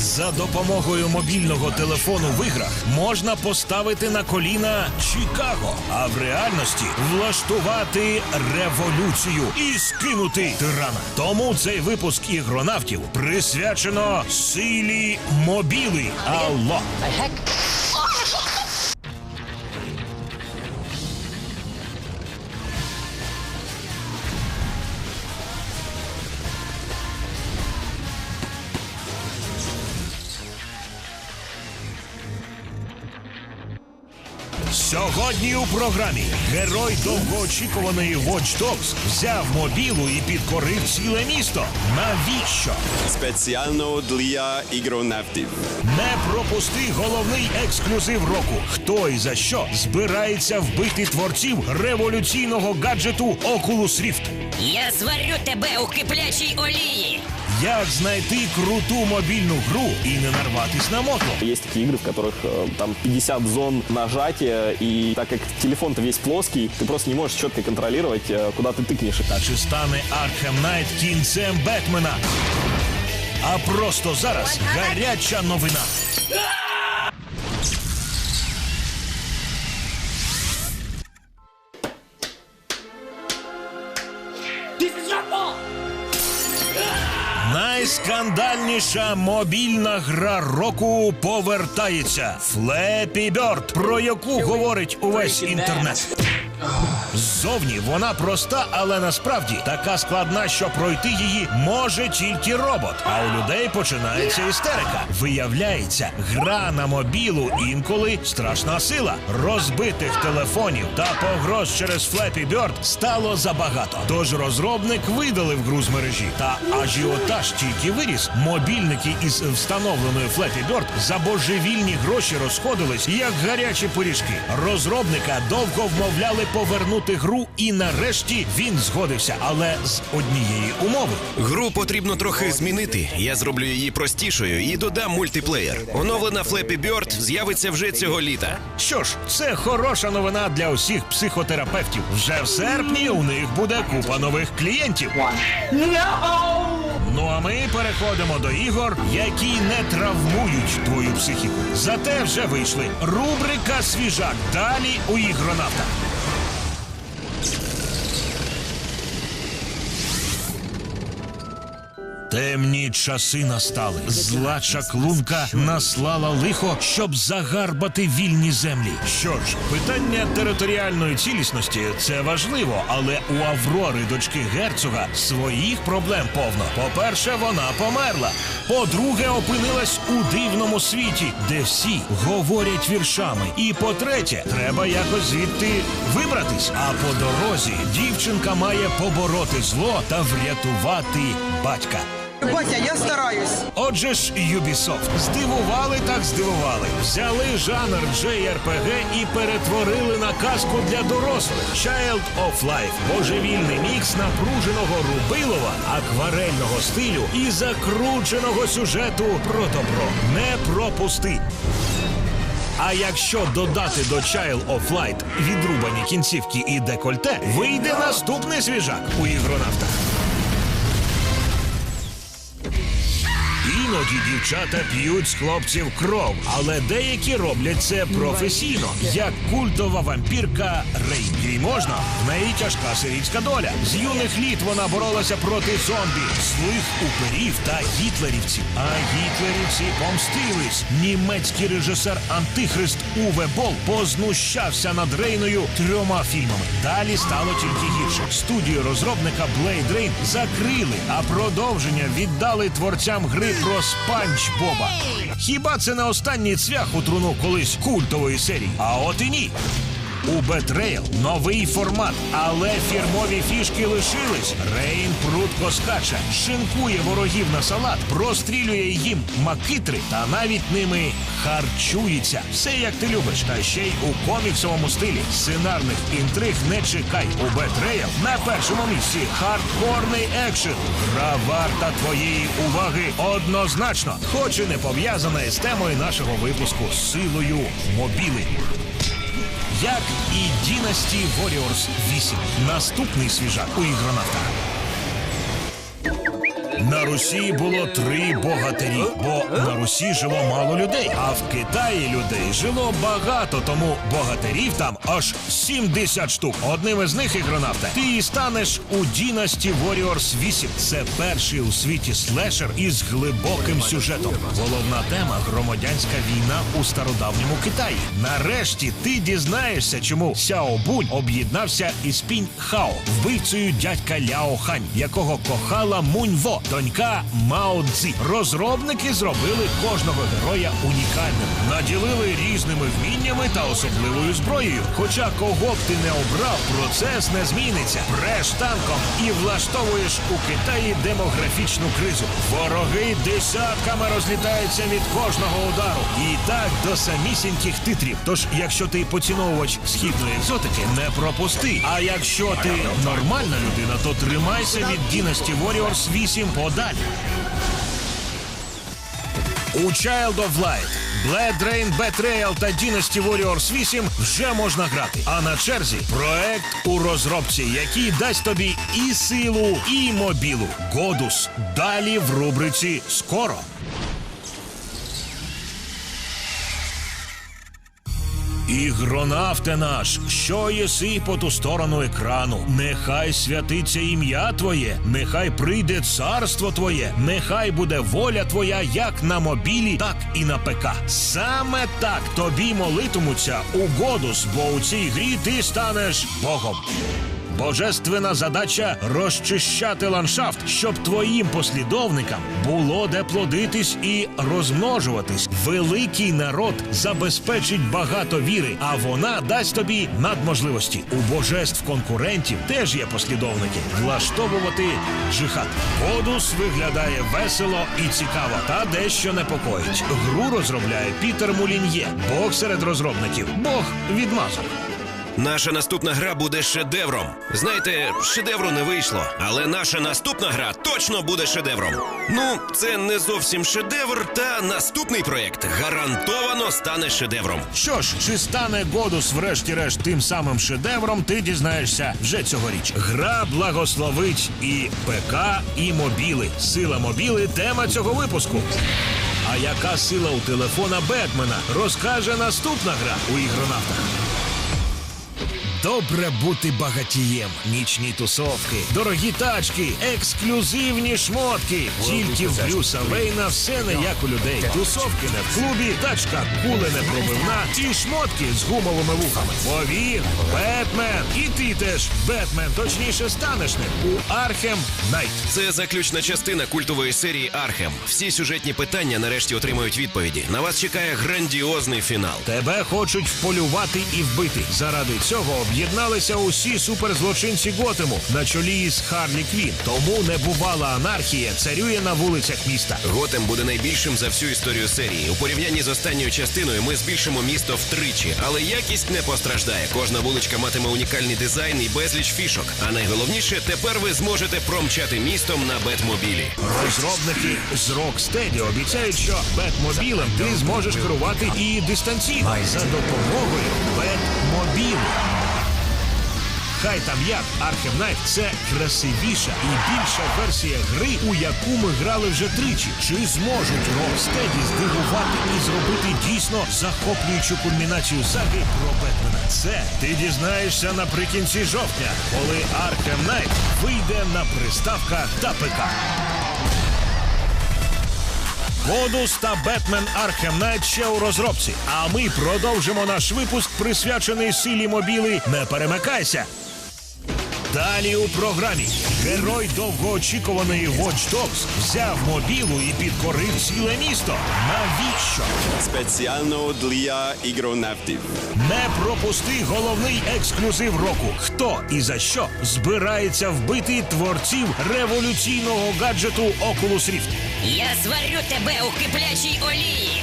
За допомогою мобільного телефону в іграх можна поставити на коліна Чикаго, а в реальності влаштувати революцію і скинути тирана. Тому цей випуск ігронавтів присвячено силі мобіли. Алло! Сьогодні у програмі герой довгоочікуваної Watch Dogs взяв мобілу і підкорив ціле місто. Навіщо? Спеціально для ігронавтів. Не пропусти головний ексклюзив року. Хто і за що збирається вбити творців революційного гаджету Oculus Rift? Я зварю тебе у киплячій олії. Як знайти круту мобільну гру і не нарватись на мотло? Есть такие игры, в которых э, там 50 зон нажатия, и так как телефон-то весь плоский, ты просто не можешь четко контролировать, э, куда ты тыкнешь. Та чи стане Архем Найт кінцем Бетмена? А просто зараз гаряча новина. Найскандальніша мобільна гра року повертається. Флепі Бьорд, про яку говорить увесь інтернет. Ззовні вона проста, але насправді така складна, що пройти її може тільки робот. А у людей починається істерика. Виявляється, гра на мобілу інколи страшна сила. Розбитих телефонів та погроз через Flappy Bird стало забагато. Тож розробник видалив гру з мережі. Та ажіотаж тільки виріс. Мобільники із встановленою Flappy Bird за божевільні гроші розходились, як гарячі пиріжки. Розробника довго вмовляли повернути гру, і нарешті він згодився, але з однієї умови. Гру потрібно трохи змінити. Я зроблю її простішою і додам мультиплеєр. Оновлена Flappy Bird з'явиться вже цього літа. Що ж, це хороша новина для усіх психотерапевтів. Вже в серпні у них буде купа нових клієнтів. Ну а ми переходимо до ігор, які не травмують твою психіку. Зате вже вийшли. Рубрика Свіжак. Далі у ігронавтах. Темні часи настали. Зла чаклунка наслала лихо, щоб загарбати вільні землі. Що ж, питання територіальної цілісності це важливо, але у Аврори, дочки герцога, своїх проблем повно. По-перше, вона померла. По-друге, опинилась у дивному світі, де всі говорять віршами. І по-третє, треба якось звідти вибратись. А по дорозі дівчинка має побороти зло та врятувати батька. Батя, я стараюсь. Отже ж, Ubisoft здивували так здивували. Взяли жанр JRPG і перетворили на казку для дорослих. Child of Life – божевільний мікс напруженого рубилова, акварельного стилю і закрученого сюжету про добро. Не пропусти. А якщо додати до Child of Light відрубані кінцівки і декольте, вийде наступний свіжак у ігронавтах. Іноді дівчата п'ють з хлопців кров, але деякі роблять це професійно, як культова вампірка Рейн. Їй можна, в неї тяжка сирійська доля. З юних літ вона боролася проти зомбі, злих уперів та гітлерівців. А гітлерівці помстились. Німецький режисер Антихрист Уве Бол познущався над Рейною трьома фільмами. Далі стало тільки гірше. Студію розробника Blade Rain закрили, а продовження віддали творцям гри про Спанч Боба. Хіба це не останній цвях у труну колись культової серії? А от і ні. У Бетрейл новий формат, але фірмові фішки лишились. Рейн прудко скаче, шинкує ворогів на салат, прострілює їм макитри та навіть ними харчується. Все як ти любиш, та ще й у коміксовому стилі. Сценарних інтриг не чекай. У Бетрейл на першому місці хардкорний екшен. Гра варта твоєї уваги однозначно, хоч і не пов'язана із темою нашого випуску силою мобіли як і Дінасті Warriors 8. Наступний свіжак у ігронавтах. На Русі було три богатирі, бо на Русі жило мало людей, а в Китаї людей жило багато, тому богатирів там аж 70 штук. Одним із них ігронавта ти і станеш у Dynasty Warriors 8. Це перший у світі слешер із глибоким сюжетом. Головна тема громадянська війна у стародавньому Китаї. Нарешті ти дізнаєшся, чому Сяо Бунь об'єднався із Пінь Хао, вбивцею дядька Ляо Хань, якого кохала Мунь Во, донька Мао Цзі. Розробники зробили кожного героя унікальним, наділили різними вміннями та особливою зброєю. Хоча кого б ти не обрав, процес не зміниться. Бреш танком і влаштовуєш у Китаї демографічну кризу. Вороги десятками розлітаються від кожного удару. І так до самісіньких титрів. Тож, якщо ти поціновувач східної екзотики, не пропусти. А якщо ти нормальна людина, то тримайся від Dynasty Warriors 8 подалі. У Child of Light, Blood Rain, Betrayal та Dynasty Warriors 8 вже можна грати. А на черзі проект у розробці, який дасть тобі і силу, і мобілу. Годус. Далі в рубриці Скоро. Ігронавте наш, що єси по ту сторону екрану, нехай святиться ім'я Твоє, нехай прийде царство Твоє, нехай буде воля Твоя як на мобілі, так і на ПК. Саме так тобі молитимуться у Годус, бо у цій грі ти станеш Богом. Божественна задача розчищати ландшафт, щоб твоїм послідовникам було де плодитись і розмножуватись. Великий народ забезпечить багато віри, а вона дасть тобі надможливості. У божеств конкурентів теж є послідовники. Влаштовувати джихад. Годус виглядає весело і цікаво, та дещо непокоїть. Гру розробляє Пітер Мулін'є, бог серед розробників, бог відмазок. Наша наступна гра буде шедевром. Знаєте, шедевру не вийшло, але наша наступна гра точно буде шедевром. Ну, це не зовсім шедевр, та наступний проект гарантовано стане шедевром. Що ж, чи стане Годус врешті-решт тим самим шедевром, ти дізнаєшся вже цьогоріч. Гра благословить і ПК, і мобіли. Сила мобіли тема цього випуску. А яка сила у телефона Бетмена розкаже наступна гра у ігронавтах. Добре бути багатієм. Нічні тусовки, дорогі тачки, ексклюзивні шмотки. Тільки в Брюса Вейна все не як у людей. Тусовки не в клубі, тачка куле не пробивна, ті шмотки з гумовими вухами. Повір, Бетмен. І ти теж Бетмен, точніше станеш ним у Архем Найт. Це заключна частина культової серії Архем. Всі сюжетні питання нарешті отримають відповіді. На вас чекає грандіозний фінал. Тебе хочуть вполювати і вбити. Заради цього об'єдналися усі суперзлочинці Готему на чолі із Харлі Квін. Тому небувала анархія царює на вулицях міста. Готем буде найбільшим за всю історію серії. У порівнянні з останньою частиною ми збільшимо місто втричі, але якість не постраждає. Кожна вуличка матиме унікальний дизайн і безліч фішок. А найголовніше, тепер ви зможете промчати містом на Бетмобілі. Розробники з Rocksteady обіцяють, що Бетмобілем ти зможеш керувати і дистанційно за допомогою Бетмобілу. Хай там як Arkham Knight – це красивіша і більша версія гри, у яку ми грали вже тричі. Чи зможуть Rocksteady здивувати і зробити дійсно захоплюючу кульмінацію саги про Бетмена? Це ти дізнаєшся наприкінці жовтня, коли Arkham Knight вийде на приставках та ПК. Годус та Бетмен Архем ще у розробці. А ми продовжимо наш випуск, присвячений силі мобіли. Не перемикайся. Далі у програмі герой довгоочікуваної Watch Dogs взяв мобілу і підкорив ціле місто. Навіщо? Спеціально для ігронавтів. Не пропусти головний ексклюзив року. Хто і за що збирається вбити творців революційного гаджету Oculus Rift? Я зварю тебе у киплячій олії.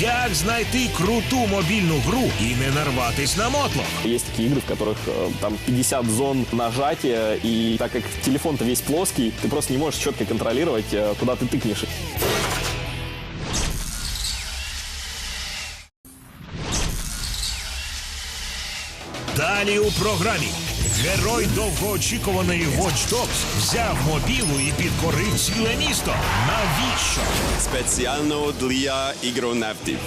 Як знайти круту мобільну гру і не нарватись на мотлох? Есть такие игры, в которых э, там 50 зон нажатия, и так как телефон-то весь плоский, ты просто не можешь четко контролировать, э, куда ты тыкнешь. Далі у програмі Герой довгоочікуваної Watch Dogs взяв мобілу і підкорив ціле місто. Навіщо? Спеціально для ігронавтів.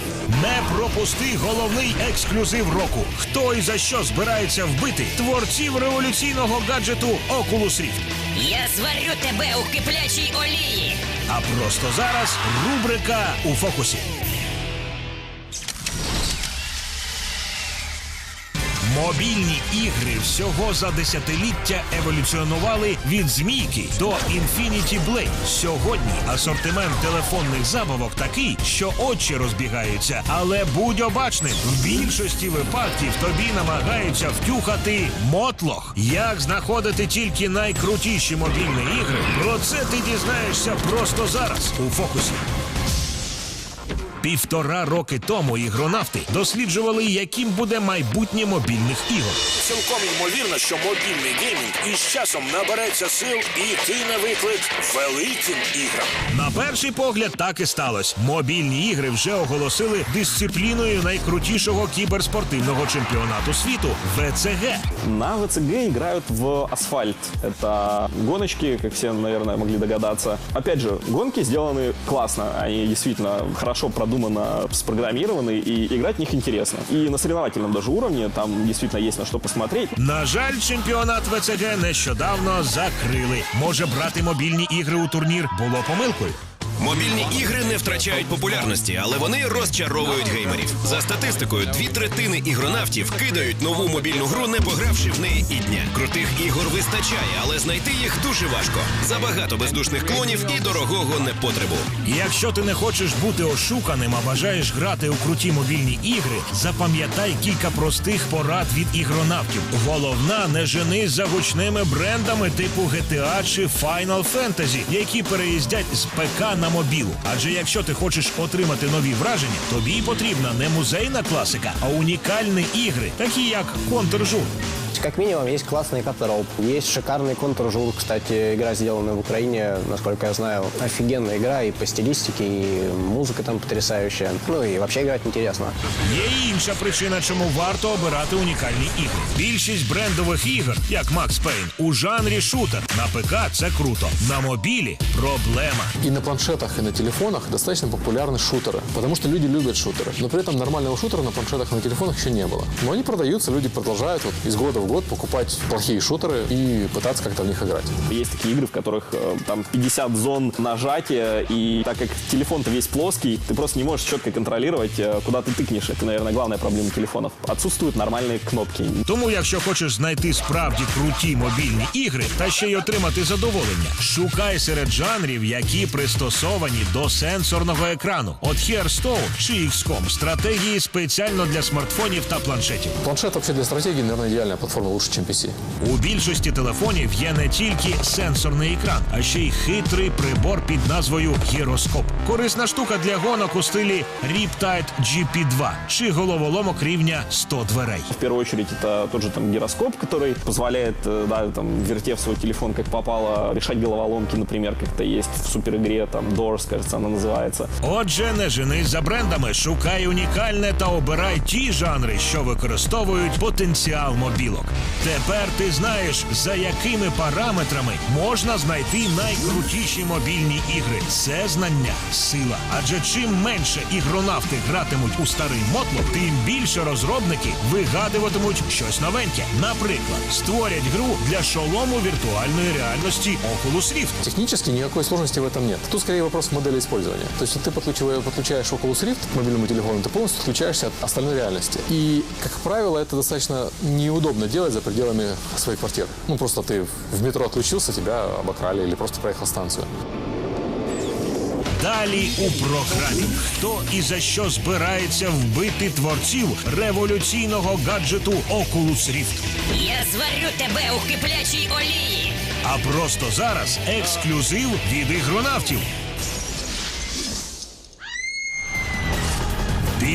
Не пропусти головний ексклюзив року. Хто і за що збирається вбити творців революційного гаджету Oculus Rift. Я зварю тебе у киплячій олії. А просто зараз рубрика у фокусі. Мобільні ігри всього за десятиліття еволюціонували від змійки до Infinity Blade. Сьогодні асортимент телефонних забавок такий, що очі розбігаються. Але будь обачним, в більшості випадків тобі намагаються втюхати мотлох. Як знаходити тільки найкрутіші мобільні ігри? Про це ти дізнаєшся просто зараз у фокусі. Півтора роки тому ігронавти досліджували, яким буде майбутнє мобільних ігор. Цілком ймовірно, що мобільний геймінг із часом набереться сил і йти на виклик великим іграм. На перший погляд так і сталося. Мобільні ігри вже оголосили дисципліною найкрутішого кіберспортивного чемпіонату світу ВЦГ. На ВЦГ играют в асфальт. Это гоночки, как все, наверное, могли догадаться. Опять же, гонки сделаны классно. Они действительно хорошо продуманно спрограммированы, и играть в них интересно. И на соревновательном даже уровне там действительно есть на что посмотреть. На жаль, чемпіонат ВЦГ нещодавно закрили. Може, брати мобільні ігри у турнір було помилкою. Мобільні ігри не втрачають популярності, але вони розчаровують геймерів. За статистикою, дві третини ігронавтів кидають нову мобільну гру, не погравши в неї і дня. Крутих ігор вистачає, але знайти їх дуже важко. Забагато бездушних клонів і дорогого непотребу. Якщо ти не хочеш бути ошуканим, а бажаєш грати у круті мобільні ігри, запам'ятай кілька простих порад від ігронавтів. Головна не жени за гучними брендами типу GTA чи Final Fantasy, які переїздять з ПК на мобілу. Адже якщо ти хочеш отримати нові враження, тобі потрібна не музейна класика, а унікальні ігри, такі як Контржур. Как минимум, есть классный катароп. Есть шикарный контржур. Кстати, игра сделана в Украине, насколько я знаю. Офигенная игра и по стилистике, и музыка там потрясающая. Ну и вообще играть интересно. Є і інша причина, чому варто обирати унікальні ігри. Більшість брендових ігор, як Max Payne, у жанрі шутер. На ПК це круто. На мобілі проблема. И на планшетах, и на телефонах достаточно популярны шутеры, потому что люди любят шутеры. Но при этом нормального шутера на планшетах и на телефонах еще не было. Но они продаются, люди продолжают вот из года в год покупать плохие шутеры и пытаться как-то в них играть. Есть такие игры, в которых э, там 50 зон нажатия, и так как телефон-то весь плоский, ты просто не можешь четко контролировать, э, куда ты тыкнешь. Это, наверное, главная проблема телефонов. Отсутствуют нормальные кнопки. Тому, якщо хочеш знайти справді круті мобільні ігри та ще й отримати задоволення, шукай серед жанрів, які пристосовані до сенсорного екрану. От Hearthstone чи XCOM – стратегії спеціально для смартфонів та планшетів. Планшет вообще для стратегии, наверное, идеальная платформа лучше, чем PC. У більшості телефонів є не тільки сенсорний екран, а ще й хитрий прибор під назвою гіроскоп. Корисна штука для гонок у стилі Riptide GP2 чи головоломок рівня 100 дверей. В первую очередь это тот же там гироскоп, который позволяет, э, да, там, вертев свой телефон как попало, решать головоломки, например, как это есть в суперигре, там, Doors, кажется, она называется. Отже, не женись за брендами, шукай унікальне та обирай ті жанри, що використовують потенціал мобілок. Тепер ти знаєш, за якими параметрами можна знайти найкрутіші мобільні ігри. Це знання, сила. Адже чим менше ігронавти гратимуть у старий мотлок, тим більше розробники вигадуватимуть щось новеньке. Наприклад, створять гру для шолому віртуальної реальності Oculus Rift. Технически никакой сложности в этом нет. Тут скорее вопрос модели использования. То есть вот ты подключивая- подключаешь Oculus Rift к мобильному телефону, ты полностью отключаешься от остальной реальности. И, как правило, это достаточно неудобно делать за пределами своей квартиры. Ну, просто ты в метро отключился, тебя обокрали или просто проехал станцию. Далі у програмі хто і за що збирається вбити творців революційного гаджету Oculus Rift. Я зварю тебе у киплячій олії. А просто зараз ексклюзив від ігронавтів.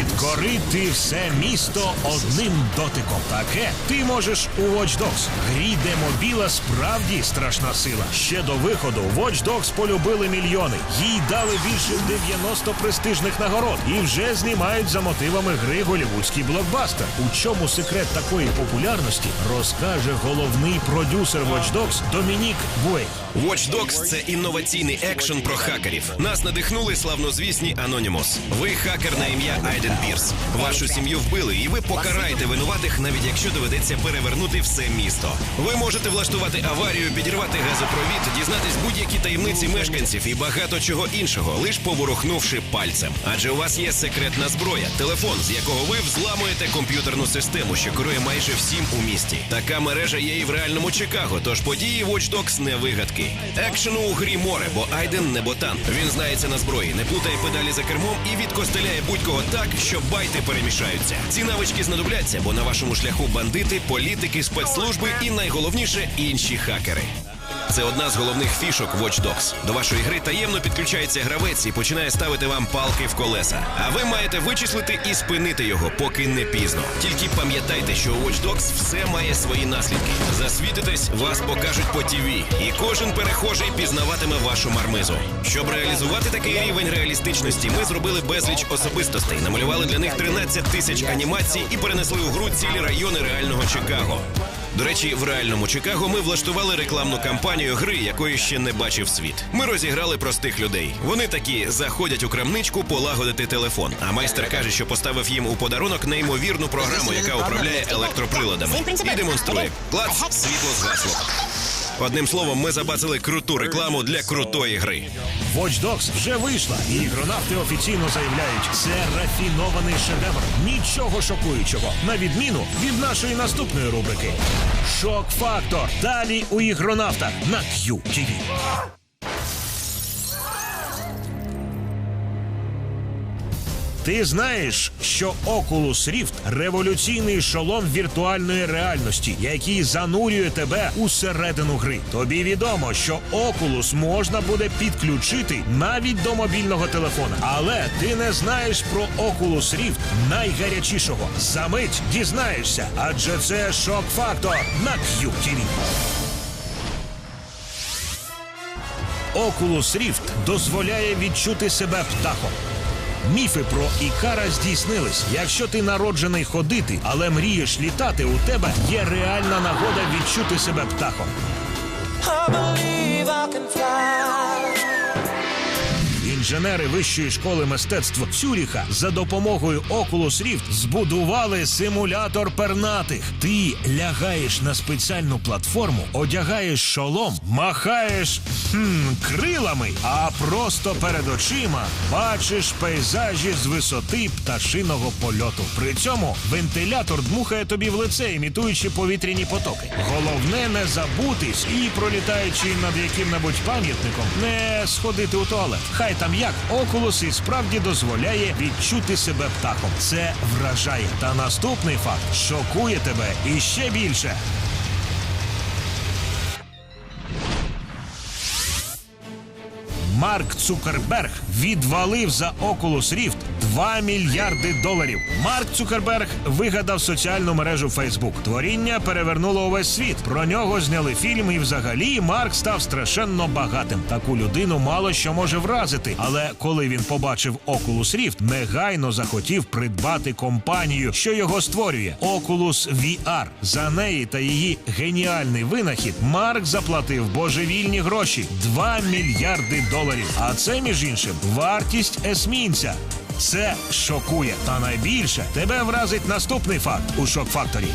Підкорити все місто одним дотиком. Таке ти можеш у Watch Dogs. Грі, де мобіла справді страшна сила. Ще до виходу Watch Dogs полюбили мільйони. Їй дали більше 90 престижних нагород і вже знімають за мотивами гри голівудський блокбастер. У чому секрет такої популярності розкаже головний продюсер Watch Dogs Домінік Буей. Watch Dogs – це інноваційний екшен про хакерів. Нас надихнули славнозвісні Anonymous. Ви хакер на ім'я Айден Пірс. Вашу сім'ю вбили, і ви покараєте винуватих, навіть якщо доведеться перевернути все місто. Ви можете влаштувати аварію, підірвати газопровід, дізнатись будь-які таємниці мешканців і багато чого іншого, лиш поворухнувши пальцем. Адже у вас є секретна зброя, телефон, з якого ви взламуєте комп'ютерну систему, що керує майже всім у місті. Така мережа є і в реальному Чикаго, тож події Watch Dogs не вигадки. Екшену у грі море, бо Айден не ботан. Він знається на зброї, не плутає педалі за кермом і відкостеляє будь-кого так, що байти перемішаються. Ці навички знадобляться, бо на вашому шляху бандити, політики, спецслужби і найголовніше інші хакери. Це одна з головних фішок Watch Dogs. До вашої гри таємно підключається гравець і починає ставити вам палки в колеса. А ви маєте вичислити і спинити його, поки не пізно. Тільки пам'ятайте, що у Watch Dogs все має свої наслідки. Засвітитесь, вас покажуть по ТВ, і кожен перехожий пізнаватиме вашу мармизу. Щоб реалізувати такий рівень реалістичності, ми зробили безліч особистостей, намалювали для них 13 тисяч анімацій і перенесли у гру цілі райони реального Чикаго. До речі, в реальному Чикаго ми влаштували рекламну кампанію гри, якої ще не бачив світ. Ми розіграли простих людей. Вони такі заходять у крамничку полагодити телефон. А майстер каже, що поставив їм у подарунок неймовірну програму, яка управляє електроприладами. І демонструє. Клац, світло згасло. Одним словом, ми забацили круту рекламу для крутої гри. Watch Dogs вже вийшла, і ігронавти офіційно заявляють, це рафінований шедевр. Нічого шокуючого, на відміну від нашої наступної рубрики. Шок-фактор. Далі у ігронавтах на QTV. Ти знаєш, що Oculus Rift – революційний шолом віртуальної реальності, який занурює тебе у середину гри. Тобі відомо, що Oculus можна буде підключити навіть до мобільного телефона. Але ти не знаєш про Oculus Rift найгарячішого. За мить дізнаєшся, адже це шок-фактор на QTV. Oculus Rift дозволяє відчути себе птахом. Міфи про Ікара здійснились. Якщо ти народжений ходити, але мрієш літати, у тебе є реальна нагода відчути себе птахом. Інженери вищої школи мистецтв Цюріха за допомогою Oculus Rift збудували симулятор пернатих. Ти лягаєш на спеціальну платформу, одягаєш шолом, махаєш хм, крилами, а просто перед очима бачиш пейзажі з висоти пташиного польоту. При цьому вентилятор дмухає тобі в лице, імітуючи повітряні потоки. Головне не забутись і пролітаючи над яким-небудь пам'ятником, не сходити у туалет. Хай там як Oculus і справді дозволяє відчути себе птахом. Це вражає. Та наступний факт шокує тебе іще більше. Марк Цукерберг відвалив за Oculus Rift 2 мільярди доларів. Марк Цукерберг вигадав соціальну мережу Facebook. Творіння перевернуло увесь світ. Про нього зняли фільм, і взагалі Марк став страшенно багатим. Таку людину мало що може вразити. Але коли він побачив Oculus Rift, негайно захотів придбати компанію, що його створює Oculus VR. За неї та її геніальний винахід Марк заплатив божевільні гроші 2 мільярди доларів. А це, між іншим, вартість есмінця. Це шокує. Та найбільше тебе вразить наступний факт у шок-факторі.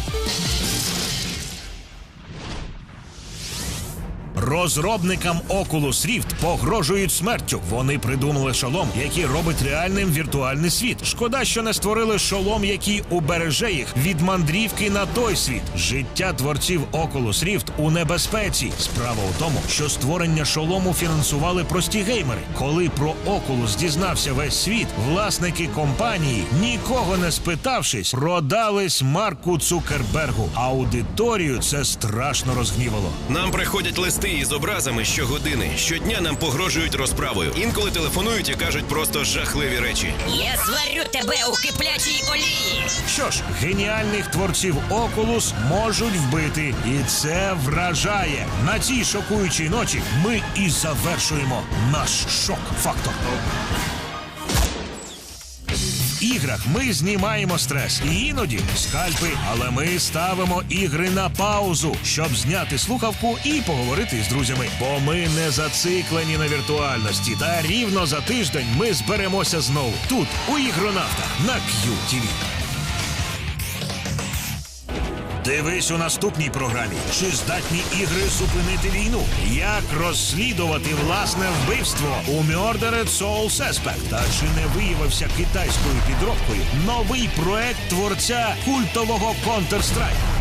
Розробникам Oculus Rift погрожують смертю. Вони придумали шолом, який робить реальним віртуальний світ. Шкода, що не створили шолом, який убереже їх від мандрівки на той світ. Життя творців Oculus Rift у небезпеці. Справа у тому, що створення шолому фінансували прості геймери. Коли про Oculus дізнався весь світ, власники компанії, нікого не спитавшись, продались Марку Цукербергу. Аудиторію це страшно розгнівало. Нам приходять листи із образами щогодини. Щодня нам погрожують розправою. Інколи телефонують і кажуть просто жахливі речі. Я зварю тебе у киплячій олії. Що ж, геніальних творців Окулус можуть вбити, і це вражає. На цій шокуючій ночі ми і завершуємо наш шок-фактор. Іграх ми знімаємо стрес і іноді скальпи, але ми ставимо ігри на паузу, щоб зняти слухавку і поговорити з друзями. Бо ми не зациклені на віртуальності. Та рівно за тиждень ми зберемося знову тут, у ігронавтах на QTV. Дивись у наступній програмі, чи здатні ігри зупинити війну, як розслідувати власне вбивство у Murdered Soul Suspect, та чи не виявився китайською підробкою новий проект творця культового Counter-Strike.